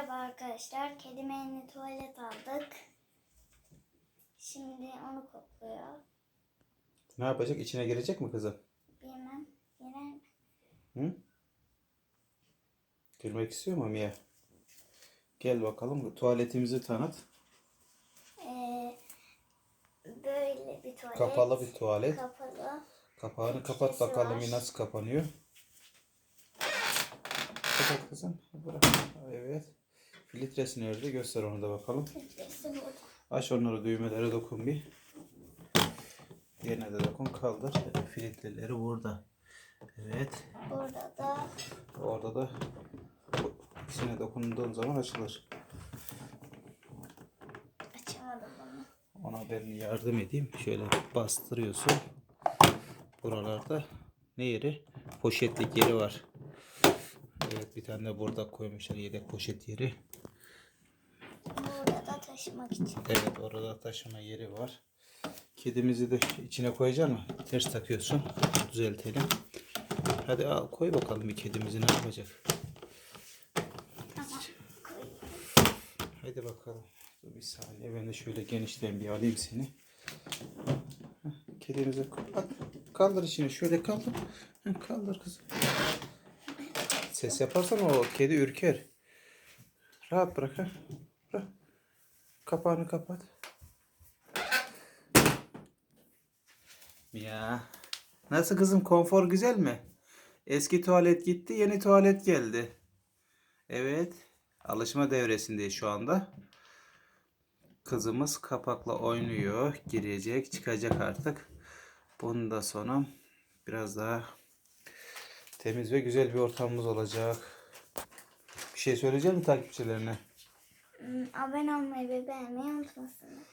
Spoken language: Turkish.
Merhaba arkadaşlar. Kedime yeni tuvalet aldık. Şimdi onu kokluyor. Ne yapacak? İçine girecek mi kızım? Bilmem. Girer mi? Hı? Girmek istiyor mu Mia? Gel bakalım tuvaletimizi tanıt. Ee, böyle bir tuvalet. Kapalı bir tuvalet. Kapalı. Kapağını kapat bakalım var. nasıl kapanıyor. Kapat kızım. Bırak. Evet. Filtresi nerede? Göster onu da bakalım. Aç onları düğmelere dokun bir. Yerine de dokun kaldır. Filtreleri burada. Evet. Burada da Orada da ikisine dokunduğun zaman açılır. açamadım bunu. Ona ben yardım edeyim. Şöyle bastırıyorsun. Buralarda ne yeri? Poşetlik yeri var. Evet bir tane de burada koymuşlar yedek poşet yeri. Burada da taşımak için. Evet orada taşıma yeri var. Kedimizi de içine koyacaksın mı? Ters takıyorsun. Düzeltelim. Hadi al koy bakalım bir kedimizi ne yapacak? Tamam. Hadi bakalım. Dur bir saniye ben de şöyle genişten bir alayım seni. Kedimizi kaldır içine şöyle kaldır. Kaldır kızım. Ses yaparsan o kedi ürker. Rahat bırak ha. Kapağını kapat. Ya. Nasıl kızım konfor güzel mi? Eski tuvalet gitti yeni tuvalet geldi. Evet. Alışma devresindeyiz şu anda. Kızımız kapakla oynuyor. Girecek, çıkacak artık. Bunun da sonu biraz daha temiz ve güzel bir ortamımız olacak. Bir şey söyleyecek mi takipçilerine? Hmm, Abone olmayı ve beğenmeyi unutmasınlar.